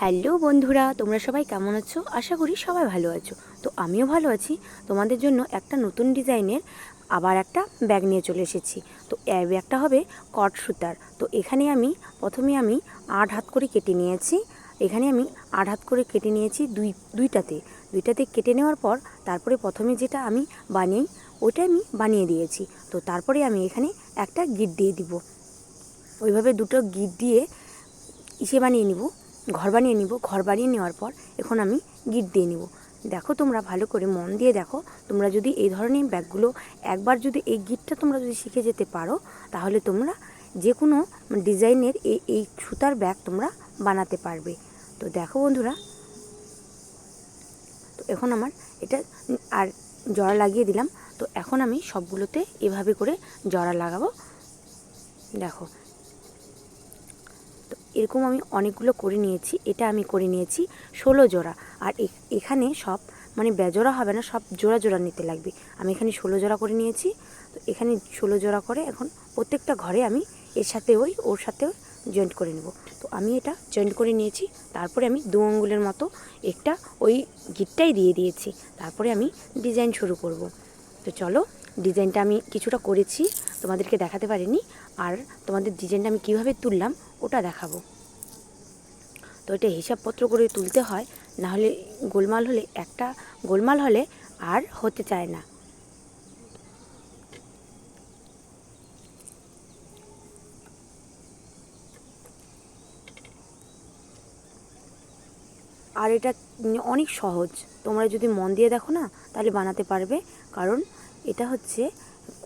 Hello বন্ধুরা, তোমরা সবাই কেমন আছো? আশা করি সবাই ভালো আছো। তো আমিও ভালো আছি। তোমাদের জন্য একটা নতুন ডিজাইনের আবার একটা ব্যাগ নিয়ে চলে এসেছি। তো এই ব্যাগটা হবে কট সুতার। তো এখানে আমি প্রথমে আমি আট হাত করে কেটে নিয়েছি। এখানে আমি আট হাত করে কেটে নিয়েছি দুই, দুইটাতে। দুইটাতে কেটে নেওয়ার পর তারপরে প্রথমে যেটা আমি বানিয়ে ওটা আমি বানিয়ে দিয়েছি। তো তারপরে আমি এখানে একটা গিট দিয়ে দিব। ওইভাবে দুটো গিট দিয়ে ইসে বানিয়ে নিব। ঘর বানিয়ে নিব। ঘর বানিয়ে নেওয়ার পর এখন আমি গিট দিয়ে নিব। দেখো তোমরা ভালো করে মন দিয়ে দেখো। তোমরা যদি এই ধরনের ব্যাগগুলো একবার যদি এই গিটটা তোমরা যদি শিখে যেতে পারো, তাহলে তোমরা যে কোনো ডিজাইনের এই এই সুতার ব্যাগ তোমরা বানাতে পারবে। তো দেখো বন্ধুরা, তো এখন আমার এটা আর জড়া লাগিয়ে দিলাম। তো এখন আমি সবগুলোতে এভাবে করে জড়া লাগাবো। দেখো এরকম আমি অনেকগুলো করে নিয়েছি, এটা আমি করে নিয়েছি ষোলো জোড়া। আর এখানে সব মানে বেজোড়া হবে না, সব জোড়া জোড়া নিতে লাগবে। আমি এখানে ষোলো জোড়া করে নিয়েছি, তো এখানে ষোলো জোড়া করে এখন প্রত্যেকটা ঘরে আমি এর সাথে ওই, ওর সাথেও জয়েন্ট করে নেব। তো আমি এটা জয়েন্ট করে নিয়েছি, তারপরে আমি দু আঙ্গুলের মতো একটা ওই গিটটাই দিয়ে দিয়েছি, তারপরে আমি ডিজাইন শুরু করব। তো চলো ডিজাইনটা আমি কিছুটা করেছি, তোমাদেরকে দেখাতে পারিনি, আর তোমাদের ডিজাইনটা আমি কীভাবে তুললাম ওটা দেখাবো। তো এটা হিসাবপত্র করে তুলতে হয় না হলে গোলমাল হলে, একটা গোলমাল হলে আর হতে চায় না। আর এটা অনেক সহজ, তোমরা যদি মন দিয়ে দেখো না, তাহলে বানাতে পারবে। কারণ এটা হচ্ছে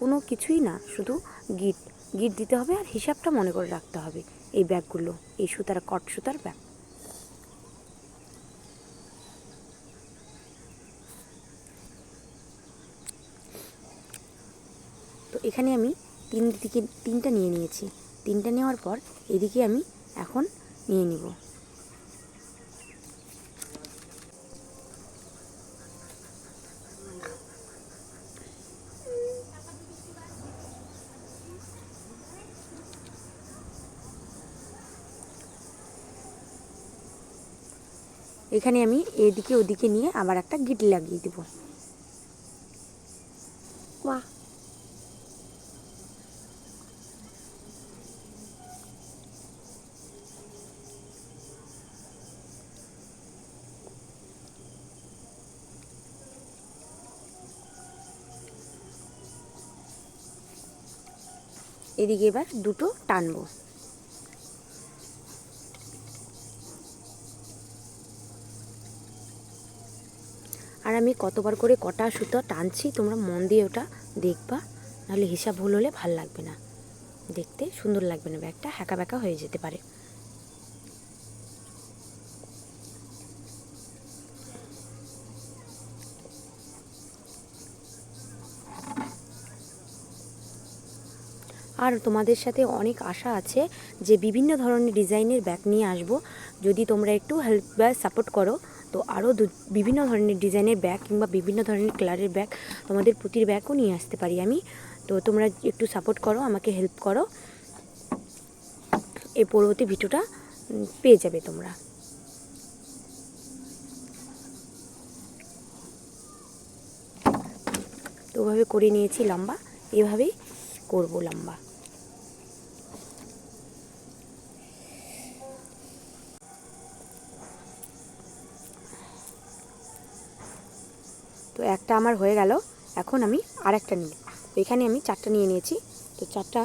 কোনো কিছুই না, শুধু গিট। গিট দিতে হবে আর হিসাবটা মনে করে রাখতে হবে। এই ব্যাগগুলো, এই সুতার কট সুতার ব্যাগ। তো এখানে আমি তিন দিকে তিনটা নিয়ে নিয়েছি। তিনটা নেওয়ার পর এদিকে আমি এখন নিয়ে নিব। এখানে আমি এদিকে ওদিকে নিয়ে আবার একটা গিট লাগিয়ে দেব। বাহ। এদিকে এবার দুটো টানবো। আর আমি কতবার করে কটা সুতো টানছি, তোমরা মন দিয়ে ওটা দেখবা, নাহলে হিসাব ভুল হলে ভালো লাগবে না। দেখতে সুন্দর লাগবে না ব্যাগটা, হ্যাকা ব্যাকা হয়ে যেতে পারে। আর তোমাদের সাথে অনেক আশা আছে যে বিভিন্ন ধরনের ডিজাইনের ব্যাগ নিয়ে আসব। যদি তোমরা একটু হেল্প বা সাপোর্ট করো তো আরও বিভিন্ন ধরনের ডিজাইনের ব্যাগ কিংবা বিভিন্ন ধরনের কালারের ব্যাগ তোমাদের পুঁতির ব্যাগও নিয়ে আসতে পারি আমি। তো তোমরা একটু সাপোর্ট করো, আমাকে হেল্প করো। এই পরবর্তী ভিডিওটা পেয়ে যাবে তোমরা। তো ওভাবে করে নিয়েছি লম্বা, এভাবেই করব লম্বা। তো একটা আমার হয়ে গেল, এখন আমি আর একটা নিই। তো এখানে আমি চারটা নিয়ে নিয়েছি, তো চারটা,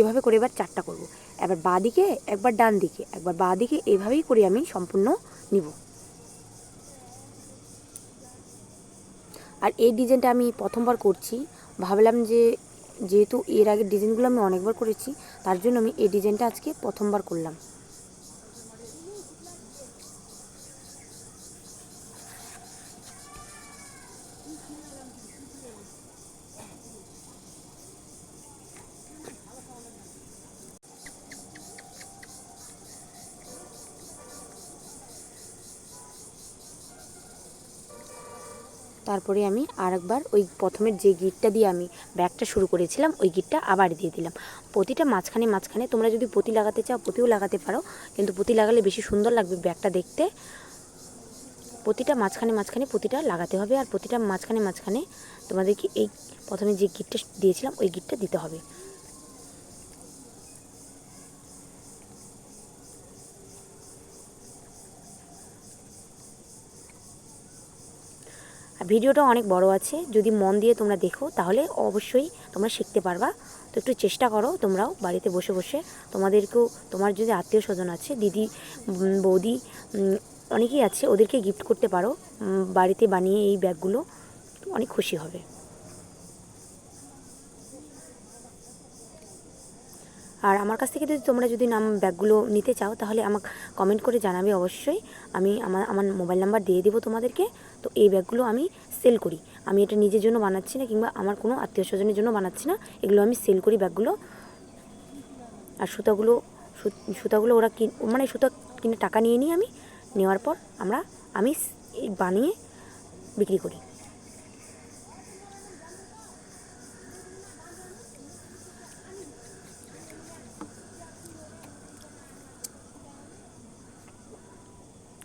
এভাবে করে এবার চারটা করব। এবার বাঁ দিকে একবার ডান দিকে একবার বাঁ দিকে এভাবেই করে আমি সম্পূর্ণ নিব। আর এই ডিজাইনটা আমি প্রথমবার করছি, ভাবলাম যে যেহেতু এর আগের ডিজাইনগুলো আমি অনেকবার করেছি, তার জন্য আমি এই ডিজাইনটা আজকে প্রথমবার করলাম। তারপরে আমি আরেকবার ওই প্রথমের যে গিটটা দিয়ে আমি ব্যাগটা শুরু করেছিলাম, ওই গিটটা আবার দিয়ে দিলাম। প্রতিটা মাঝখানে মাঝখানে তোমরা যদি পতি লাগাতে চাও, পতিও লাগাতে পারো, কিন্তু পতি লাগালে বেশি সুন্দর লাগবে ব্যাগটা দেখতে। প্রতিটা মাঝখানে মাঝখানে প্রতিটা লাগাতে হবে, আর প্রতিটা মাঝখানে মাঝখানে তোমাদেরকে এই প্রথমে যে গিটটা দিয়েছিলাম, ওই গিটটা দিতে হবে। ভিডিওটা অনেক বড় আছে, যদি মন দিয়ে তোমরা দেখো, তাহলে অবশ্যই তোমরা শিখতে পারবা। তো একটু চেষ্টা করো তোমরাও বাড়িতে বসে বসে। তোমাদেরকেও, তোমার যদি আত্মীয় স্বজন আছে, দিদি বৌদি অনেকেই আছে, ওদেরকে গিফট করতে পারো। বাড়িতে বানিয়ে এই ব্যাগগুলো অনেক খুশি হবে। আর আমার কাছ থেকে যদি তোমরা যদি নাম, ব্যাগগুলো নিতে চাও, তাহলে আমাকে কমেন্ট করে জানাবে অবশ্যই। আমি আমার আমার মোবাইল নাম্বার দিয়ে দেবো তোমাদেরকে। তো এই ব্যাগগুলো আমি সেল করি। আমি এটা নিজের জন্য বানাচ্ছি না কিংবা আমার কোনো আত্মীয় স্বজনের জন্য বানাচ্ছি না। এগুলো আমি সেল করি ব্যাগগুলো। আর সুতাগুলো সুতাগুলো ওরা কিন মানে সুতা কিনে টাকা নিয়ে নিই আমি। নেওয়ার পর আমরা, আমি বানিয়ে বিক্রি করি।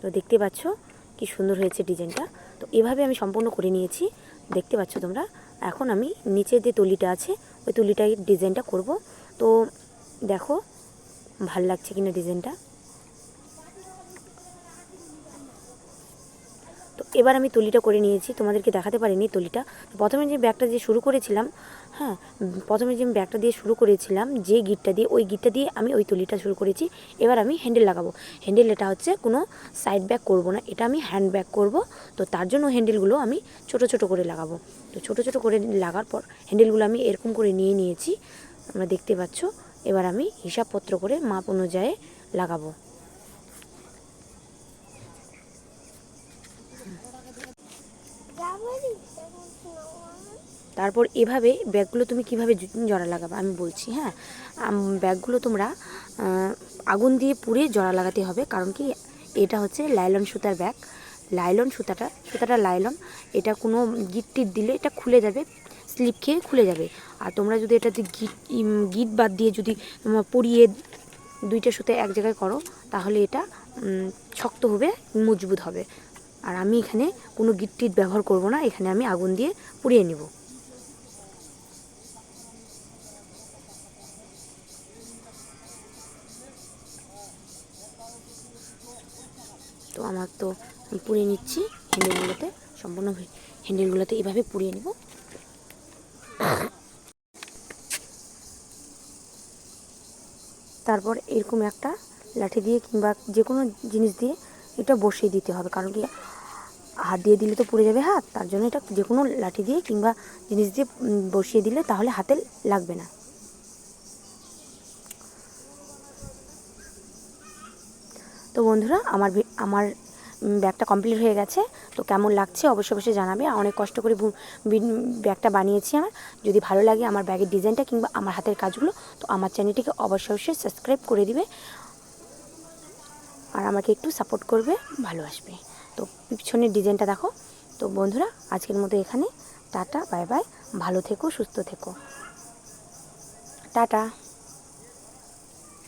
তো দেখতে পাচ্ছ কি সুন্দর হয়েছে ডিজাইনটা। তো এভাবে আমি সম্পূর্ণ করে নিয়েছি। দেখতে পাচ্ছ তোমরা, এখন আমি নিচের যে তলিটা আছে, ওই তলিটাই ডিজাইনটা করব। তো দেখো, ভালো লাগছে কিনা ডিজাইনটা তো এবার আমি তলিটা করে নিয়েছি, তোমাদেরকে দেখাতে পারিনি তলিটা। প্রথমে যে ব্যাগটা দিয়ে শুরু করেছিলাম হ্যাঁ প্রথমে যে ব্যাগটা দিয়ে শুরু করেছিলাম, যে গিটটা দিয়ে, ওই গিটটা দিয়ে আমি ওই তলিটা শুরু করেছি। এবার আমি হ্যান্ডেল লাগাবো। হ্যান্ডেল এটা হচ্ছে কোনো সাইড ব্যাগ করব না, এটা আমি হ্যান্ড ব্যাগ করব। তো তার জন্য হ্যান্ডেলগুলো আমি ছোট ছোট করে লাগাবো। তো ছোট ছোট করে লাগার পর হ্যান্ডেলগুলো আমি এরকম করে নিয়ে নিয়েছি, তোমরা দেখতে পাচ্ছ। এবার আমি হিসাবপত্র করে মাপ অনুযায়ী লাগাবো। তারপর এভাবে ব্যাগগুলো তুমি কীভাবে জোড়া লাগাবে আমি বলছি হ্যাঁ? ব্যাগগুলো তোমরা আগুন দিয়ে পুড়ে জোড়া লাগাতে হবে, কারণ কি এটা হচ্ছে লাইলন সুতার ব্যাগ। লাইলন সুতাটা সুতাটা লাইলন, এটা কোনো গিট টিট দিলে এটা খুলে যাবে, স্লিপ খেয়ে খুলে যাবে। আর তোমরা যদি এটাতে গিট গিট বাদ দিয়ে যদি পরিয়ে দুইটা সুতো এক জায়গায় করো, তাহলে এটা শক্ত হবে, মজবুত হবে। আর আমি এখানে কোনো গিট ব্যবহার করব না, এখানে আমি আগুন দিয়ে পুড়িয়ে নেব। তো আমার তো পুড়িয়ে নিচ্ছি হ্যান্ডেলগুলোতে সম্পূর্ণ হ্যান্ডেলগুলোতে এভাবে পুড়িয়ে নেব। তারপর এরকম একটা লাঠি দিয়ে কিংবা যে কোনো জিনিস দিয়ে এটা বসিয়ে দিতে হবে, কারণ কি হাত দিয়ে দিলে তো পুড়ে যাবে হাত, তার জন্য এটা যে কোনো লাঠি দিয়ে কিংবা জিনিস দিয়ে বসিয়ে দিলে তাহলে হাতে লাগবে না। তো বন্ধুরা, আমার আমার ব্যাগটা কমপ্লিট হয়ে গেছে। তো কেমন লাগছে অবশ্যই অবশ্যই জানাবে। অনেক কষ্ট করে ব্যাগটা বানিয়েছি আমার যদি ভালো লাগে আমার ব্যাগের ডিজাইনটা কিংবা আমার হাতের কাজগুলো, তো আমার চ্যানেলটিকে অবশ্যই অবশ্যই সাবস্ক্রাইব করে দিবে। আর আমাকে একটু সাপোর্ট করবে ভালোবাসবে তো পিছনের ডিজাইনটা দেখো। তো বন্ধুরা, আজকের মতো এখানে। টাটা বাই বাই ভালো থেকো, সুস্থ থেকো। টাটা।